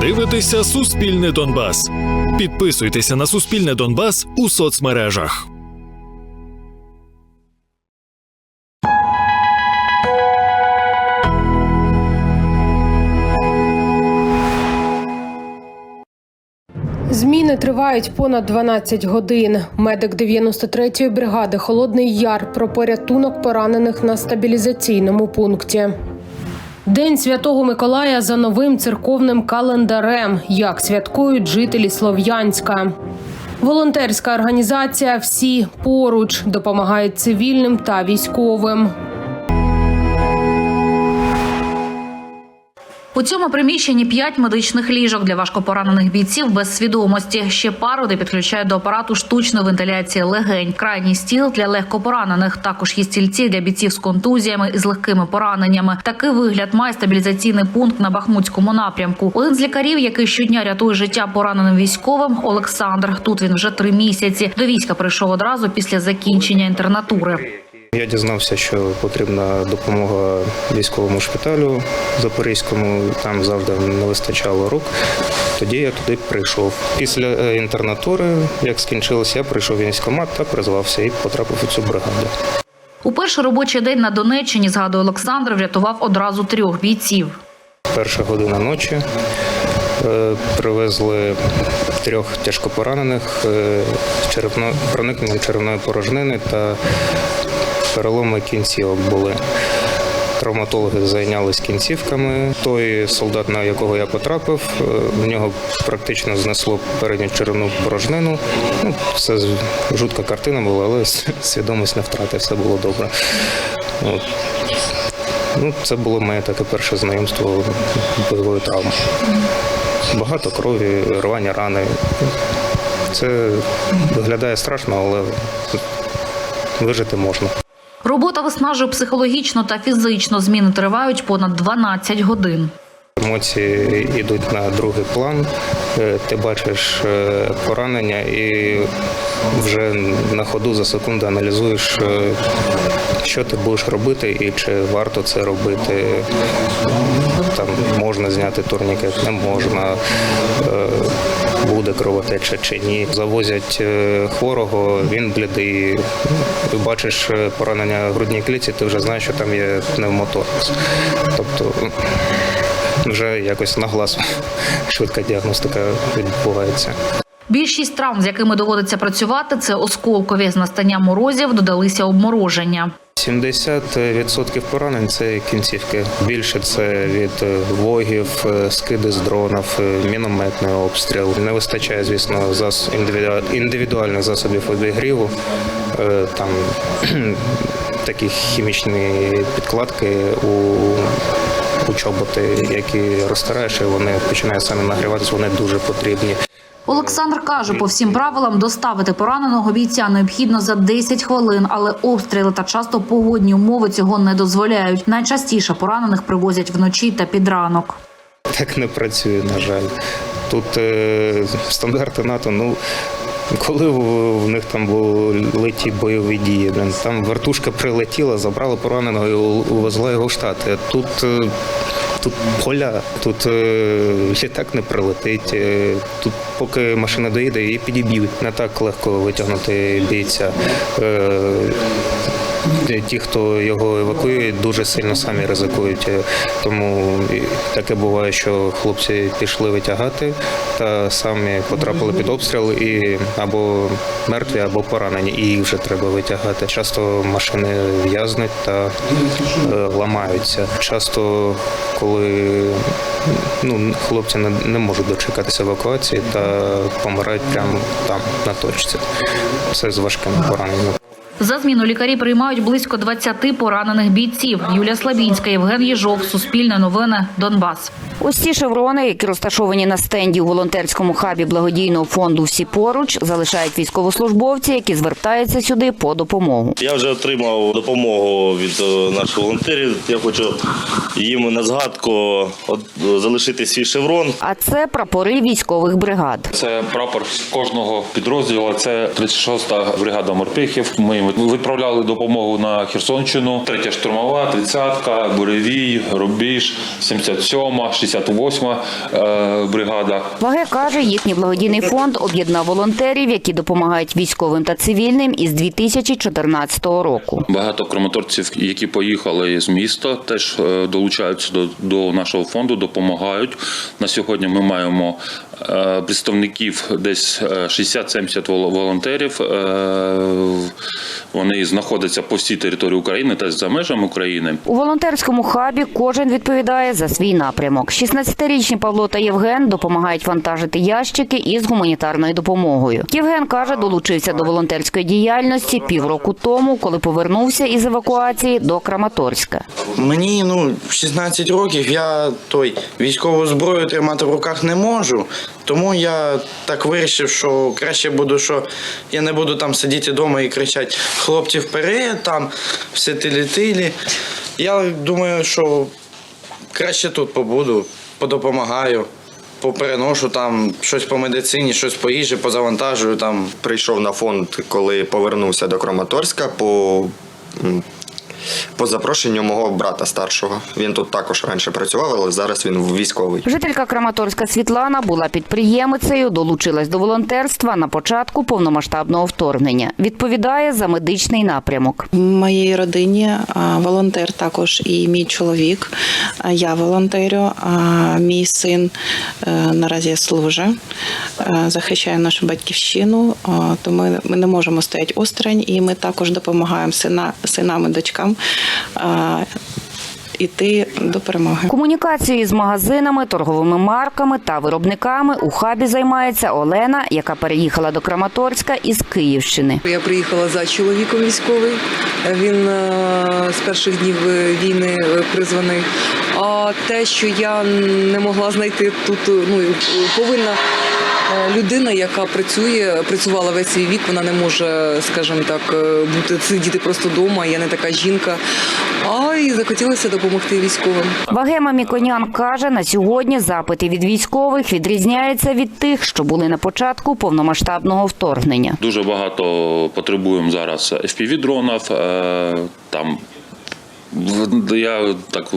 дивитеся Суспільне Донбас. Підписуйтеся на Суспільне Донбас у соцмережах. Зміни тривають понад 12 годин. Медик 93-ї бригади Холодний Яр про порятунок поранених на стабілізаційному пункті. День Святого Миколая за новим церковним календарем. Як святкують жителі Слов'янська. Волонтерська організація Всі поруч допомагають цивільним та військовим. У цьому приміщенні п'ять медичних ліжок для важкопоранених бійців без свідомості. Ще пару, де підключають до апарату штучної вентиляції легень. Крайній стіл для легкопоранених. Також є стільці для бійців з контузіями і з легкими пораненнями. Такий вигляд має стабілізаційний пункт на Бахмутському напрямку. Один з лікарів, який щодня рятує життя пораненим військовим, Олександр. Тут він вже три місяці. До війська прийшов одразу після закінчення інтернатури. Я дізнався, що потрібна допомога військовому шпиталю Запорізькому. Там завжди не вистачало рук. Тоді я туди прийшов. Після е, інтернатури, як скінчилося, я прийшов в військкомат та призвався і потрапив у цю бригаду. У перший робочий день на Донеччині, згадує Олександр, врятував одразу трьох бійців. Перша година ночі е, привезли трьох тяжкопоранених е, черепно, проникненням черевної порожнини та переломи кінцівок були. Травматологи зайнялись кінцівками. Той солдат, на якого я потрапив, е, в нього практично знесло передню черевну порожнину. Ну, це жутка картина була, але свідомість не втратив, все було добре. От. Ну, це було моє таке перше знайомство з бойовою травмою. Багато крові, рвані рани. Це виглядає страшно, але вижити можна. Робота виснажує психологічно та фізично. Зміни тривають понад 12 годин. Емоції йдуть на другий план. Е, Ти бачиш е, поранення і вже на ходу за секунду аналізуєш, е, що ти будеш робити і чи варто це робити. Там можна зняти турнікет, не можна, буде кровотеча чи ні. Завозять е, хворого, він блідий. Ти бачиш е, поранення грудній клітці, ти вже знаєш, що там є пневмоторакс. Тобто вже якось на глаз швидка діагностика відбувається. Більшість травм, з якими доводиться працювати, це осколкові. З настанням морозів додалися обмороження. 70% поранень це кінцівки. Більше це від е, вогів, е, скиди з дронів, е, мінометний обстріл. Не вистачає, звісно, зас- індивіду- індивідуальних засобів обігріву. Там такі хімічні підкладки у, у чоботи, які розтираєш, і вони починають самі нагріватися, вони дуже потрібні. Олександр каже, по всім правилам доставити пораненого бійця необхідно за 10 хвилин, але обстріли та часто погодні умови цього не дозволяють. Найчастіше поранених привозять вночі та під ранок. Так не працює, на жаль. Тут е, стандарти НАТО, ну. Коли в, них там були ті бойові дії, там вертушка прилетіла, забрала пораненого і увезла його в Штати. Тут, е, тут поля, тут е, літак не прилетить. е, Тут поки машина доїде, її підіб'ють. Не так легко витягнути бійця. Е, Ті, хто його евакуюють, дуже сильно самі ризикують. Е, Тому таке буває, що хлопці пішли витягати та самі потрапили під обстріл і або мертві, або поранені, і їх вже треба витягати. Часто машини в'язнуть та е, ламаються. Часто, коли ну, хлопці не, не можуть дочекатися евакуації та помирають прямо там, на точці. Це з важкими пораненнями. За зміну лікарі приймають близько 20 поранених бійців. Юлія Слабінська, Євген Єжов, Суспільне новини, Донбас. Ось ці шеврони, які розташовані на стенді у волонтерському хабі благодійного фонду Всі поруч, залишають військовослужбовці, які звертаються сюди по допомогу. Я вже отримав допомогу від е, наших волонтерів. Я хочу їм на згадку залишити свій шеврон. А це прапори військових бригад. Це прапор кожного підрозділу. Це 36-та бригада морпехів. Ми їм Ми відправляли допомогу на Херсонщину. Третя штурмова, 30-ка, Буревій, Рубіж, 77-ма, 68-ма е, бригада. Ваге каже, їхній благодійний фонд об'єднав волонтерів, які допомагають військовим та цивільним із 2014 року. Багато краматорців, які поїхали з міста, теж е, долучаються до, до нашого фонду, допомагають. На сьогодні ми маємо представників десь е, 60-70 волонтерів. Е, Вони знаходяться по всій території України та за межами України. У волонтерському хабі кожен відповідає за свій напрямок. 16-річні Павло та Євген допомагають вантажити ящики із гуманітарною допомогою. Євген каже, долучився до волонтерської діяльності півроку тому, коли повернувся із евакуації до Краматорська. Мені ну 16 років. Я той військову зброю тримати в руках не можу. Тому я так вирішив, що краще буду, що я не буду там сидіти вдома і кричати хлопці вперед, там все тилі-тилі. Я думаю, що краще тут побуду, подопомагаю, попереношу там щось по медицині, щось по їжі, позавантажую там. прийшов на фонд, коли повернувся до Краматорська по, по запрошенню мого брата старшого. Він тут також раніше працював, але зараз він військовий. Жителька Краматорська Світлана була підприємицею, долучилась до волонтерства на початку повномасштабного вторгнення. Відповідає за медичний напрямок. В моїй родині волонтер також і мій чоловік. Я волонтерю, а мій син е, наразі служить, е, захищає нашу батьківщину. а, То ми, ми не можемо стояти осторонь, і ми також допомагаємо сина, синам і дочкам а, іти до перемоги. Комунікацією з магазинами, торговими марками та виробниками у хабі займається Олена, яка переїхала до Краматорська із Київщини. Я приїхала за чоловіком військовий. Він е, з перших днів війни е, призваний. А те, що я не могла знайти тут, е, ну повинна людина, яка працює, працювала весь свій вік, вона не може, скажімо так, е, бути сидіти просто вдома. Я не така жінка. А і захотілося допомогти військовим. Вагема Міконян каже, на сьогодні запити від військових відрізняються від тих, що були на початку повномасштабного вторгнення. Дуже багато потребуємо зараз FPV-дронів. е, Там я так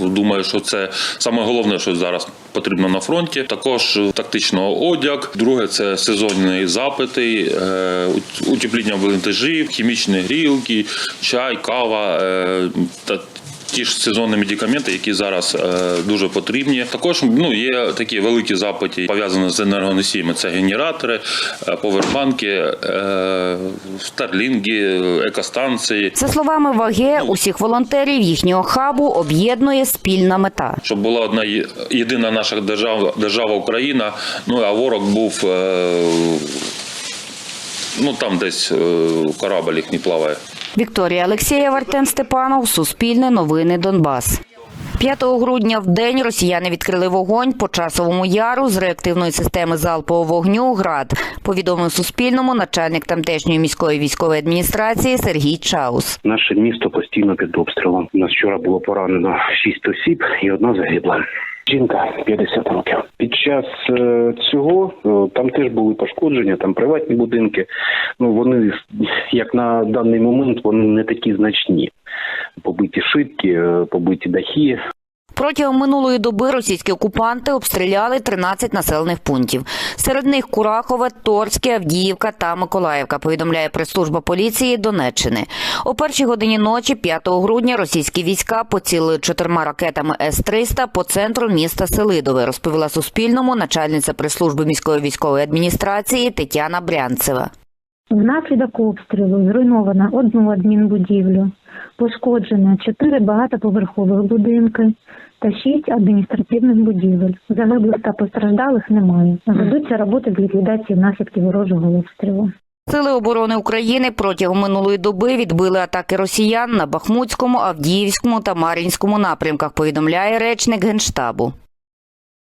думаю, що це саме головне, що зараз потрібно на фронті. Також тактичного одяг. Друге це сезонні запити, е, ут- утепління вантажів, хімічні грілки, чай, кава е, та Ті ж сезонні медикаменти, які зараз е, дуже потрібні. Також ну є такі великі запити пов'язані з енергоносіями. Це генератори, е, повербанки, е, старлінги, екостанції. За словами Ваге, усіх волонтерів їхнього хабу об'єднує спільна мета. Щоб була одна єдина наша держава, держава Україна. Ну а ворог був е, ну там десь корабль їх не плаває. Вікторія Алексєєва, Артем Степанов, Суспільне новини Донбас. 5 грудня в день росіяни відкрили вогонь по часовому яру з реактивної системи залпового вогню ГРАД. Повідомив Суспільному начальник тамтешньої міської військової адміністрації Сергій Чаус. Наше місто постійно під обстрілом. У нас вчора було поранено шість осіб і одна загибла. Жінка 50 років. Під час е, цього е, там теж були пошкодження, там приватні будинки. Ну вони як на даний момент вони не такі значні. Побиті шибки, е, побиті дахи, Протягом минулої доби російські окупанти обстріляли 13 населених пунктів. Серед них Курахове, Торське, Авдіївка та Миколаївка, повідомляє прес-служба поліції Донеччини. О першій годині ночі, 5 грудня, російські війська поцілили чотирма ракетами С-300 по центру міста Селидове, розповіла Суспільному начальниця прес-служби міської військової адміністрації Тетяна Брянцева. Внаслідок обстрілу зруйновано одну адмінбудівлю, пошкоджено чотири багатоповерхових будинки та шість адміністративних будівель. Загиблих та постраждалих немає. Ведуться роботи з ліквідації наслідків ворожого обстрілу. Сили оборони України протягом минулої доби відбили атаки росіян на Бахмутському, Авдіївському та Мар'їнському напрямках, повідомляє речник Генштабу.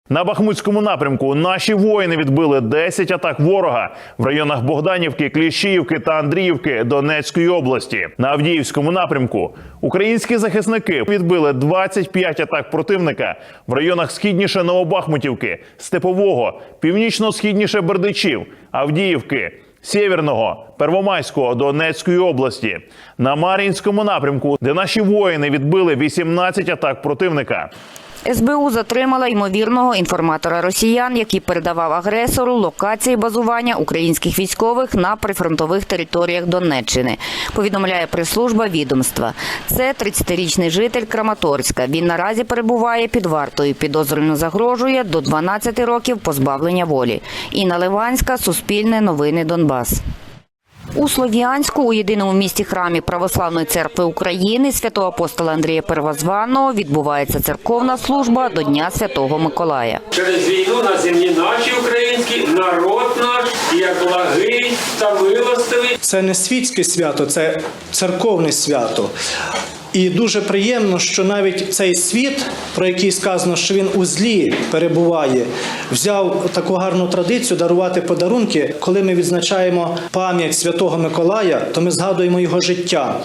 На Бахмутському напрямку наші воїни відбили 10 атак ворога в районах Богданівки, Кліщіївки та Андріївки Донецької області. На Авдіївському напрямку українські захисники відбили 25 атак противника в районах східніше Новобахмутівки, Степового, північно-східніше Бердичів, Авдіївки, Сєвєрного, Первомайського Донецької області, на Мар'їнському напрямку, де наші воїни відбили 18 атак противника. СБУ затримала ймовірного інформатора росіян, який передавав агресору локації базування українських військових на прифронтових територіях Донеччини. Повідомляє прес-служба відомства. Це 30-річний житель Краматорська. Він наразі перебуває під вартою. Підозрювано загрожує до 12 років позбавлення волі. Інна Ливанська, Суспільне новини Донбас. У Слов'янську у єдиному місті храмі Православної церкви України святого апостола Андрія Первозванного відбувається церковна служба до Дня Святого Миколая. Через війну на землі наші українські, народ наш, як благий та милостивий. Це не світське свято, це церковне свято. І дуже приємно, що навіть цей світ, про який сказано, що він у злі перебуває, взяв таку гарну традицію дарувати подарунки. Коли ми відзначаємо пам'ять Святого Миколая, то ми згадуємо його життя.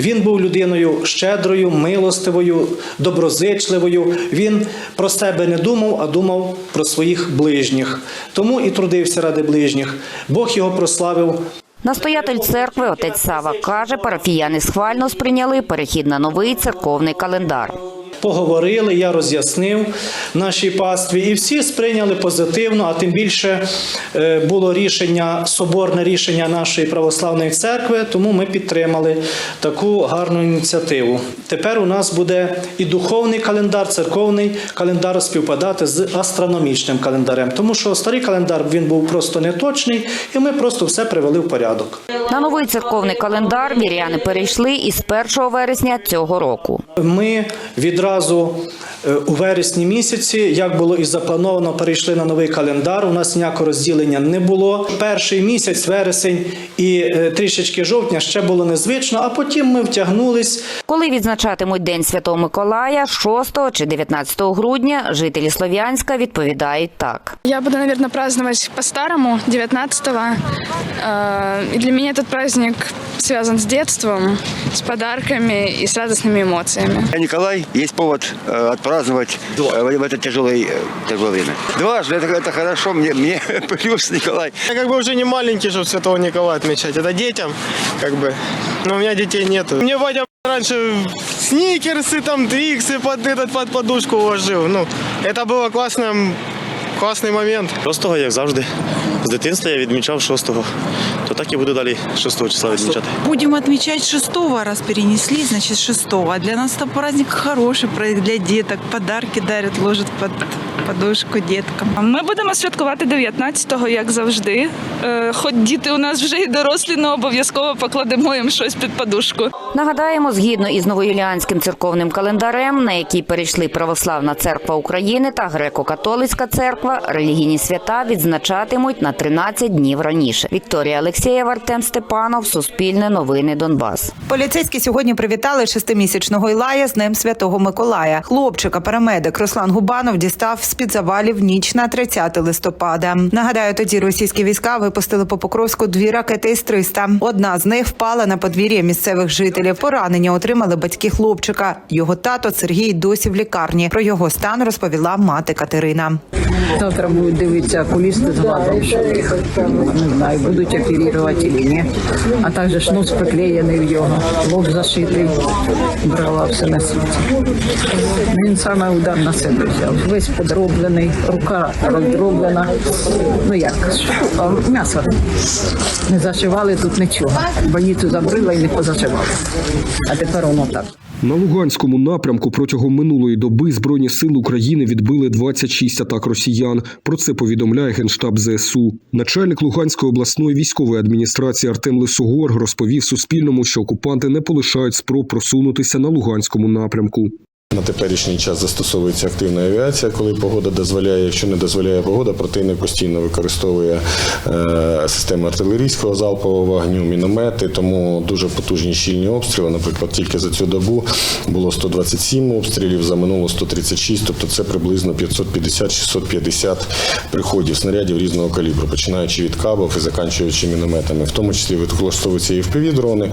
Він був людиною щедрою, милостивою, доброзичливою. Він про себе не думав, а думав про своїх ближніх. Тому і трудився ради ближніх. Бог його прославив Настоятель церкви отець Сава каже, парафіяни схвально сприйняли перехід на новий церковний календар. Поговорили, я роз'яснив нашій пастві, і всі сприйняли позитивно. А тим більше е, було рішення, соборне рішення нашої православної церкви, тому ми підтримали таку гарну ініціативу. Тепер у нас буде і духовний календар, церковний календар співпадати з астрономічним календарем, тому що старий календар він був просто неточний, і ми просто все привели в порядок. На новий церковний календар віряни перейшли із 1 вересня цього року. Ми відразу е, у вересні місяці, як було і заплановано, перейшли на новий календар. У нас ніякого розділення не було. Перший місяць, вересень і е, трішечки жовтня ще було незвично, а потім ми втягнулись. Коли відзначатимуть День Святого Миколая 6 чи 19 грудня, жителі Слов'янська відповідають так. Я буду, наверное, праздновать по-старому, 19-го. Э, И для меня этот праздник связан с детством, с подарками и с радостными эмоциями. Николай, есть повод э, отпраздновать э, в, в это тяжелое, э, тяжелое время. Дважды, это, это хорошо, мне, мне плюс Николай. Я как бы уже не маленький, чтобы Святого Николая отмечать. Это детям, как бы. Но у меня детей нету. Мне батя раньше сникерсы, там, твиксы под, этот, под подушку уложил. Ну, это было классно, классный момент. 6 як завжди. З дитинства я відмічав 6-го. То так і буду далі 6 числа відмічати. Будем отмечать шестого, раз перенесли, значит шестого. А для нас то праздник хороший, для діток, Подарки дарять, ложать под подушку деткам. Ми будемо святкувати 19-го, як завжди. Е, Хоч діти у нас вже і дорослі, але обов'язково покладемо їм щось під подушку. Нагадаємо, згідно із новоюліанським церковним календарем, на який перейшли Православна церква України та Греко-католицька церква, релігійні свята відзначатимуть на 13 днів раніше. Вікторія Алексєєва, Артем Степанов, Суспільне новини Донбас. Поліцейські сьогодні привітали шестимісячного Ілая з Днем Святого Миколая. Хлопчика парамедик Руслан Губанов дістав з під завалів ніч на 30 листопада. Нагадаю, тоді російські війська випустили по Покровську дві ракети із 300 Одна з них впала на подвір'я місцевих жителів. Поранення отримали батьки хлопчика. Його тато Сергій досі в лікарні. Про його стан розповіла мати Катерина. Завтра будуть дивитися окулісти з глазом, що їх не знаю, будуть оперувати чи ні. А також нос приклеєний в його, лоб зашитий, брала все на світі. Він саме удар на себе взяв. Весь подроблений, рука роздроблена. Ну як, м'ясо не зашивали тут нічого. Больницю забрила і не позашивали. А тепер воно так. На Луганському напрямку протягом минулої доби Збройні сили України відбили 26 атак росіян. Про це повідомляє Генштаб ЗСУ. Начальник Луганської обласної військової адміністрації Артем Лисогор розповів Суспільному, що окупанти не полишають спроб просунутися на Луганському напрямку. На теперішній час застосовується активна авіація, коли погода дозволяє. Якщо не дозволяє погода, противник постійно використовує е, системи артилерійського залпового вогню, міномети, тому дуже потужні щільні обстріли. Наприклад, тільки за цю добу було 127 обстрілів, за минуло 136, тобто це приблизно 550-650 приходів снарядів різного калібру, починаючи від кабів і заканчуючи мінометами, в тому числі використовуються і впівдрони.